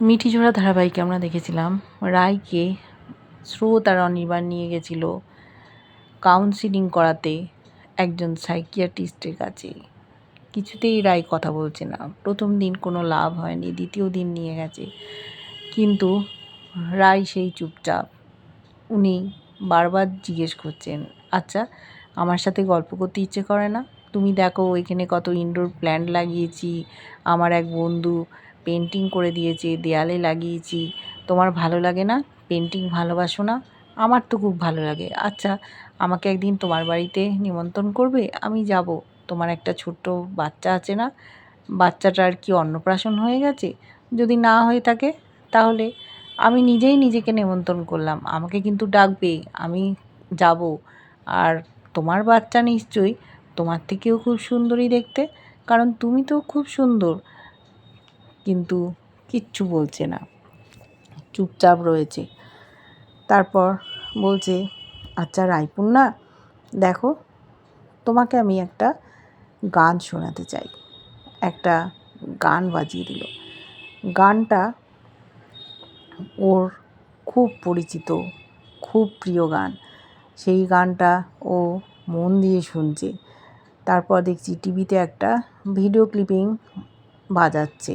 মিঠি ঝোড়া ধারাবাহিকে আমরা দেখেছিলাম। রায়কে স্রোত আর অনির্বাণ নিয়ে গেছিল কাউন্সিলিং করাতে একজন সাইকিয়াট্রিস্টের কাছে। কিছুতেই রায় কথা বলছে না। প্রথম দিন কোনো লাভ হয়নি, দ্বিতীয় দিন নিয়ে গেছে। কিন্তু রায় সেই চুপচাপ। উনি বারবার জিজ্ঞেস করছেন আচ্ছা আমার সাথে গল্প করতে ইচ্ছে করে না? তুমি দেখো, এখানে কত ইনডোর প্ল্যান্ট লাগিয়েছি। আমার এক বন্ধু পেন্টিং করে দিয়েছে, দেয়ালে লাগিয়েছি। তোমার ভালো লাগে না? পেন্টিং ভালোবাসো না? আমার তো খুব ভালো লাগে। আচ্ছা আমাকে একদিন তোমার বাড়িতে নিমন্ত্রণ করবে? আমি যাব। তোমার একটা ছোট্ট বাচ্চা আছে না? বাচ্চাটার কি অন্নপ্রাশন হয়ে গেছে? যদি না হয়ে থাকে, তাহলে আমি নিজেই নিজেকে নিমন্ত্রণ করলাম। আমাকে কিন্তু ডাকবে, আমি যাব। আর তোমার বাচ্চা নিশ্চয়ই তোমার থেকেও খুব সুন্দরী দেখতে। কারণ তুমি তো খুব সুন্দর। কিন্তু কিচ্ছু বলছে না। চুপচাপ রয়েছে। তারপর বলছে আচ্ছা রায়পুর না, দেখো, তোমাকে আমি একটা গান শোনাতে চাই। একটা গান বাজিয়ে দিল। গানটা ওর খুব পরিচিত, খুব প্রিয় গান। সেই গানটা ও মন দিয়ে শুনছে। তারপর দেখছি টিভিতে একটা ভিডিও ক্লিপিং বাজাচ্ছে।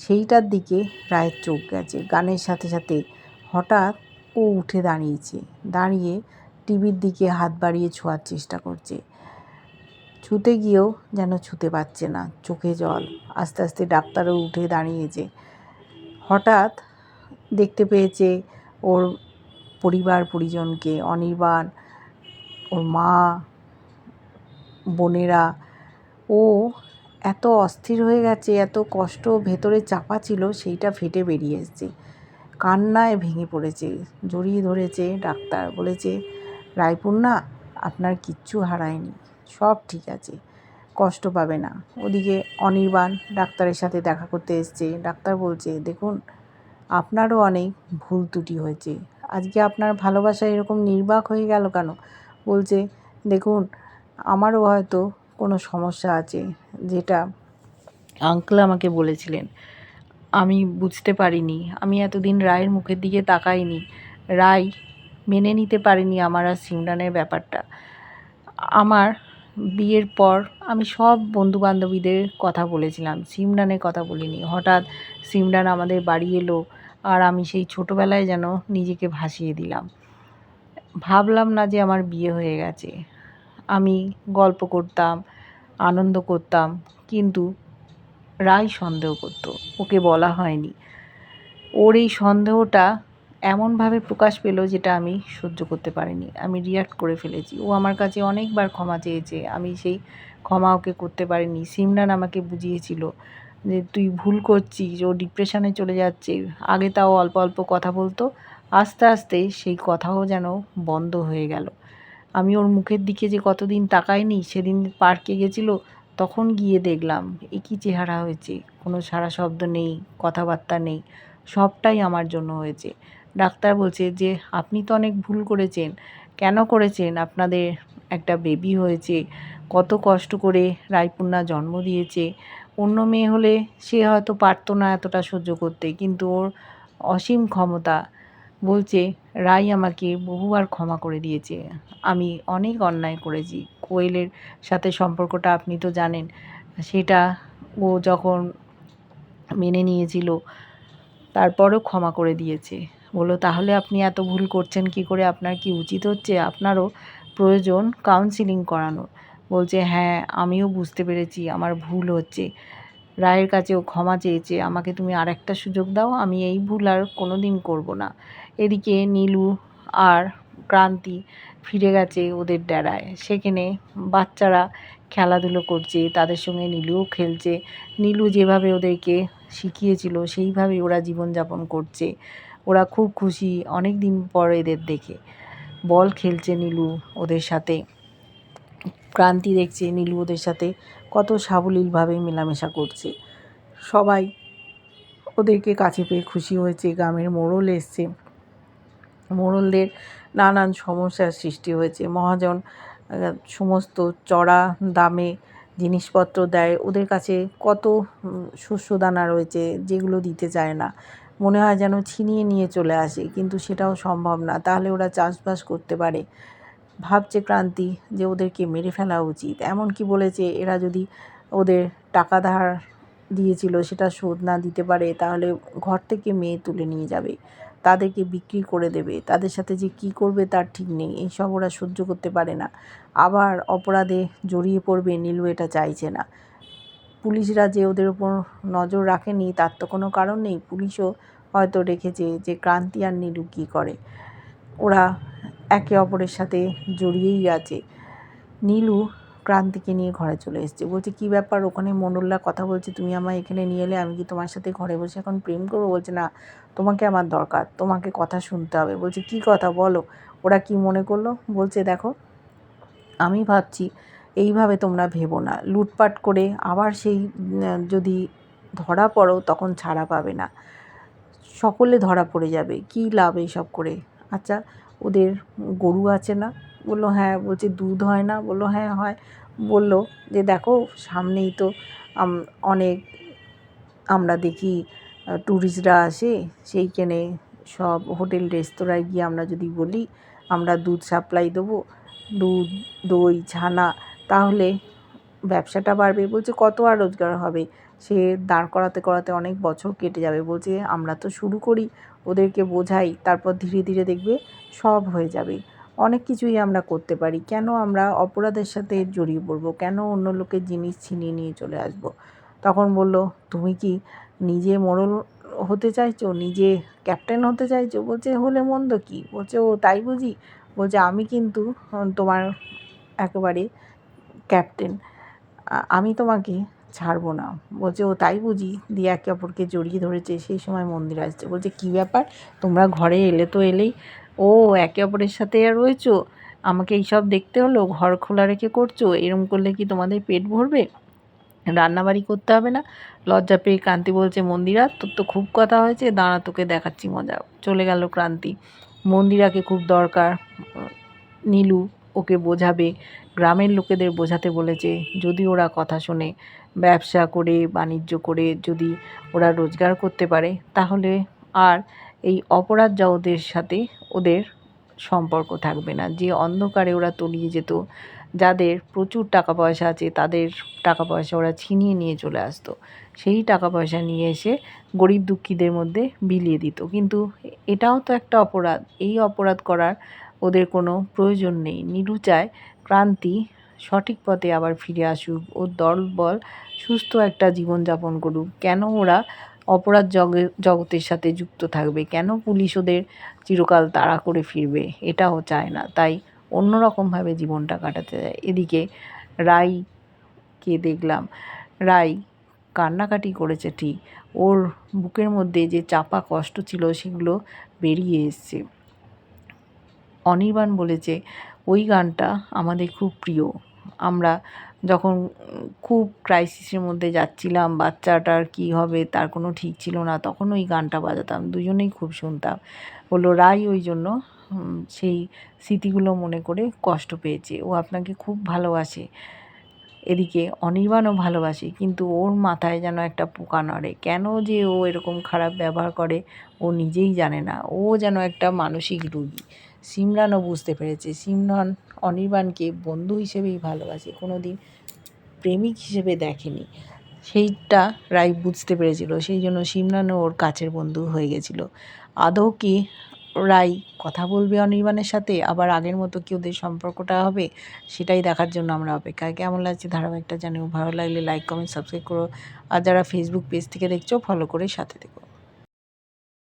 সেইটার দিকে রায়ের চোখ গেছে। গানের সাথে সাথে হঠাৎ ও উঠে দাঁড়িয়েছে। দাঁড়িয়ে টিভির দিকে হাত বাড়িয়ে ছোঁয়ার চেষ্টা করছে। ছুতে গিয়েও যেন ছুতে পারছে না। চোখে জল। আস্তে আস্তে ডাক্তারও উঠে দাঁড়িয়েছে। হঠাৎ দেখতে পেয়েছে ওর পরিবার পরিজনকে, অনির্বাণ, ওর মা, বোনেরা। ও এত অস্থির হয়ে গেছে, এত কষ্ট ভেতরে চাপা ছিল, সেইটা ফেটে বেরিয়ে এসছে। কান্নায় ভেঙে পড়েছে, জড়িয়ে ধরেছে ডাক্তার, বলেছে, রায়পূর্ণা, আপনার কিচ্ছু হারায়নি, সব ঠিক আছে, কষ্ট পাবে না। ওদিকে অনির্বাণ ডাক্তারের সাথে দেখা করতে এসছে, ডাক্তার বলছে, দেখুন, আপনারও অনেক ভুল ত্রুটি হয়েছে, আজকে আপনার ভালোবাসা এরকম নির্বাক হয়ে গেল কেন? বলছে, দেখুন, আমারও হয়তো কোনো সমস্যা আছে যেটা আঙ্কেল আমাকে বলেছিলেন, আমি বুঝতে পারিনি, আমি এতদিন রায়ের মুখের দিকে তাকাইনি। রায় মেনে নিতে পারিনি আমার আর সিমরানের ব্যাপারটা। আমার বিয়ের পর আমি সব বন্ধুবান্ধবীদের কথা বলেছিলাম, সিমরানের কথা বলিনি। হঠাৎ সিমরান আমাদের বাড়ি এলো আর আমি সেই ছোটোবেলায় যেন নিজেকে ভাসিয়ে দিলাম। ভাবলাম না যে আমার বিয়ে হয়ে গেছে। আমি গল্প করতাম আনন্দ করতাম, কিন্তু রায় সন্দেহ করত। ওকে বলা হয়নি। ওর এই সন্দেহটা এমনভাবে প্রকাশ পেল যেটা আমি সহ্য করতে পারিনি। আমি রিয়াক্ট করে ফেলেছি। ও আমার কাছে অনেকবার ক্ষমা চেয়েছে। আমি সেই ক্ষমা ওকে করতে পারিনি। সিমরান আমাকে বুঝিয়েছিল যে তুই ভুল করছিস, ও ডিপ্রেশনে চলে যাচ্ছে। আগে তাও অল্প অল্প কথা বলতো। আস্তে আস্তে সেই কথাও যেন বন্ধ হয়ে গেল। আমি ওর মুখের দিকে যে কতদিন তাকাইনি, সেদিন পার্কে গেছিল, তখন গিয়ে দেখলাম। এ কী চেহারা হয়েছে? কোনো সারা শব্দ নেই, কথাবার্তা নেই, সবটাই আমার জন্য হয়েছে। ডাক্তার বলছে যে, আপনি তো অনেক ভুল করেছেন। কেন করেছেন? আপনাদের একটা বেবি হয়েছে, কত কষ্ট করে রায়পূর্ণা জন্ম দিয়েছে। অন্য মেয়ে হলে সে হয়তো পারতো না এতটা সহ্য করতে, কিন্তু ওর অসীম ক্ষমতা বলছে, রাই আমাকে বহুবার ক্ষমা করে দিয়েছে। আমি অনেক অন্যায় করেছি। কোয়েলের সাথে সম্পর্কটা আপনি তো জানেন। সেটা ও যখন মেনে নিয়েছিল, তারপরও ক্ষমা করে দিয়েছে। বলল, তাহলে আপনি এত ভুল করছেন, কি করে আপনার কি উচিত হচ্ছে? আপনারও প্রয়োজন কাউন্সিলিং করানোর। বলছে হ্যাঁ আমিও বুঝতে পেরেছি, আমার ভুল হচ্ছে। রায়ের কাছেও ক্ষমা চেয়েছে, আমাকে তুমি আর একটা সুযোগ দাও, আমি এই ভুল আর কোনো দিন করব না। এদিকে নীলু আর ক্রান্তি ফিরে গেছে ওদের ডেরায়। সেখানে বাচ্চারা খেলাধুলো করছে, তাদের সঙ্গে নীলুও খেলছে। নীলু যেভাবে ওদেরকে শিখিয়েছিল, সেইভাবে ওরা জীবনযাপন করছে। ওরা খুব খুশি অনেক দিন পর এদের দেখে। বল খেলছে নীলু ওদের সাথে। ক্রান্তি দেখছে নীলু ওদের সাথে কত সাবলীলভাবে মেলামেশা করছে। সবাই ওদেরকে কাছে পেয়ে খুশি হয়েছে গ্রামের মোড়ল এসছে। মোড়লদের নানান সমস্যার সৃষ্টি হয়েছে। মহাজন সমস্ত চড়া দামে জিনিসপত্র দেয়। ওদের কাছে কত উম, শস্যদানা রয়েছে যেগুলো দিতে চায় না। মনে হয় যেন ছিনিয়ে নিয়ে চলে আসে কিন্তু সেটাও সম্ভব না। তাহলে ওরা চাষবাস করতে পারে। ভাবছে ক্রান্তি যে ওদেরকে মেরে ফেলা উচিত। এমন কি বলেছে এরা যদি ওদের টাকা ধার দিয়েছিল সেটা শোধ না দিতে পারে, তাহলে ঘর থেকে মেয়ে তুলে নিয়ে যাবে, তাদেরকে বিক্রি করে দেবে, তাদের সাথে যে কি করবে তার ঠিক নেই, এইসব ওরা সহ্য করতে পারে না। আবার অপরাধে জড়িয়ে পড়বে নীলু এটা চাইছে না। পুলিশরা যে ওদের উপর নজর রাখেনি তার তো কোনো কারণ নেই। পুলিশও হয়তো রেখেছে যে ক্রান্তি আর নীলু কী করে। ওরা একে অপরের সাথে জড়িয়েই আছে। নীলু ক্রান্তিকে নিয়ে ঘরে চলে এসেছে। বলছে, কী ব্যাপার? ওখানে মন্ডলরা কথা বলছে, তুমি আমায় এখানে নিয়ে এলে, আমি কি তোমার সাথে ঘরে বসে এখন প্রেম করব? বলছে, না, তোমাকে আমার দরকার, তোমাকে কথা শুনতে হবে। বলছে, কি কথা? বলো, ওরা কি মনে করল? বলছে, দেখো, আমি ভাবছি, এইভাবে তোমরা ভেবো না। লুটপাট করে আবার সেই যদি ধরা পড়ো, তখন ছাড়া পাবে না। সকলে ধরা পড়ে যাবে। কী লাভ এইসব করে? আচ্ছা ওদের গরু আছে না? বলল হ্যাঁ। বলছে, দুধ হয় না? বলল হ্যাঁ হয়। বলল যে, দেখো, সামনেই তো অনেক আমরা দেখি ট্যুরিস্টরা আসে, সেইখানে সব হোটেল, রেস্তোরাঁয় গিয়ে আমরা যদি বলি, আমরা দুধ সাপ্লাই দেবো, দুধ, দই, ছানা, তাহলে ব্যবসাটা বাড়বে। বলছে, কত আর রোজগার হবে? সে দাঁড় করাতে করাতে অনেক বছর কেটে যাবে। বলছে, আমরা তো শুরু করি ওদেরকে বোঝাই, তারপর ধীরে ধীরে দেখবে সব হয়ে যাবে। অনেক কিছুই আমরা করতে পারি। কেন আমরা অপরাধের সাথে জড়িয়ে পড়ব? কেন অন্য লোকের জিনিস ছিনিয়ে নিয়ে চলে আসব? তখন বলল, তুমি কি নিজে মোড়ল হতে চাইছো? নিজে ক্যাপ্টেন হতে চাইছো? বলছে, হলে মন্দ কি? বলছে, ও তাই বুঝি? বলছে, আমি কিন্তু তোমার একেবারে ক্যাপ্টেন। আমি তোমাকে ছাড়বো না। বলছে, ও তাই বুঝি। দিয়ে একে অপরকে জড়িয়ে ধরেছে। সেই সময় মন্দির আসছে। বলছে, কী ব্যাপার? তোমরা ঘরে এলে তো এলেই। ও, একে অপরের সাথে আর রয়েছো? আমাকে এইসব দেখতে হলো? ঘর খোলা রেখে করছ? এরম করলে কি তোমাদের পেট ভরবে? রান্নাবাড়ি করতে হবে না? লজ্জা পেয়ে ক্রান্তি বলছে, মন্দিরা তোর তো খুব কথা হয়েছে। দাঁড়া, তোকে দেখাচ্ছি মজা। চলে গেল ক্রান্তি। মন্দিরাকে খুব দরকার। নীলু ওকে বোঝাবে। গ্রামের লোকেদের বোঝাতে বলেছে। যদি ওরা কথা শোনে। ব্যবসা করে, বাণিজ্য করে যদি ওরা রোজগার করতে পারে, তাহলে আর এই অপরাধ জগতের সাথে ওদের সম্পর্ক থাকবে না। যে অন্ধকারে ওরা তলিয়ে যেত, যাদের প্রচুর টাকা পয়সা আছে, তাদের টাকা পয়সা ওরা ছিনিয়ে নিয়ে চলে আসতো। সেই টাকা পয়সা নিয়ে এসে গরিব দুঃখীদের মধ্যে বিলিয়ে দিত। কিন্তু এটাও তো একটা অপরাধ। এই অপরাধ করার ওদের কোনো প্রয়োজন নেই। নিরুচায় ক্রান্তি সঠিক পথে আবার ফিরে আসুক ওর দলবল সুস্থ একটা জীবনযাপন করুক। কেন ওরা অপরাধ জগে জগতের সাথে যুক্ত থাকবে? কেন পুলিশ ওদের চিরকাল তাড়া করে ফিরবে? এটাও চায় না। তাই অন্যরকমভাবে জীবনটা কাটাতে চায়। এদিকে রাইকে দেখলাম। রাই কান্নাকাটি করেছে ঠিক। ওর বুকের মধ্যে যে চাপা কষ্ট ছিল সেগুলো বেরিয়ে এসছে। অনির্বাণ বলেছে, ওই গানটা আমাদের খুব প্রিয়। আমরা যখন খুব ক্রাইসিসের মধ্যে যাচ্ছিলাম, বাচ্চাটার কি হবে, তার কোনো ঠিক ছিল না, তখন ওই গানটা বাজাতাম, দুজনেই খুব শুনতাম। বলল, রাই ওই জন্য সেই স্মৃতিগুলো মনে করে কষ্ট পেয়েছে। ও আপনাকে খুব ভালোবাসে। এদিকে অনির্বাণও ভালোবাসে, কিন্তু ওর মাথায় যেন একটা পোকা নড়ে। কেন যে ও এরকম খারাপ ব্যবহার করে, ও নিজেই জানে না। ও যেন একটা মানসিক রুগী। সিমরানও বুঝতে পেরেছে। সিমরান অনির্বাণকে বন্ধু হিসেবেই ভালোবাসে কোনো দিন প্রেমিক হিসেবে দেখেনি। সেইটা রাই বুঝতে পেরেছিল, সেই জন্য সিমরানও ওর কাছের বন্ধু হয়ে গেছিল। আদৌ কি রাই কথা বলবে অনির্বাণের সাথে? আবার আগের মতো কি ওদের সম্পর্কটা হবে? সেটাই দেখার জন্য আমরা অপেক্ষায় কেমন লাগছে ধারাবাহিকটা জানিও? ভালো লাগলে লাইক কমেন্ট সাবস্ক্রাইব করো। আর যারা ফেসবুক পেজ থেকে দেখছ ফলো করে সাথে থেকো।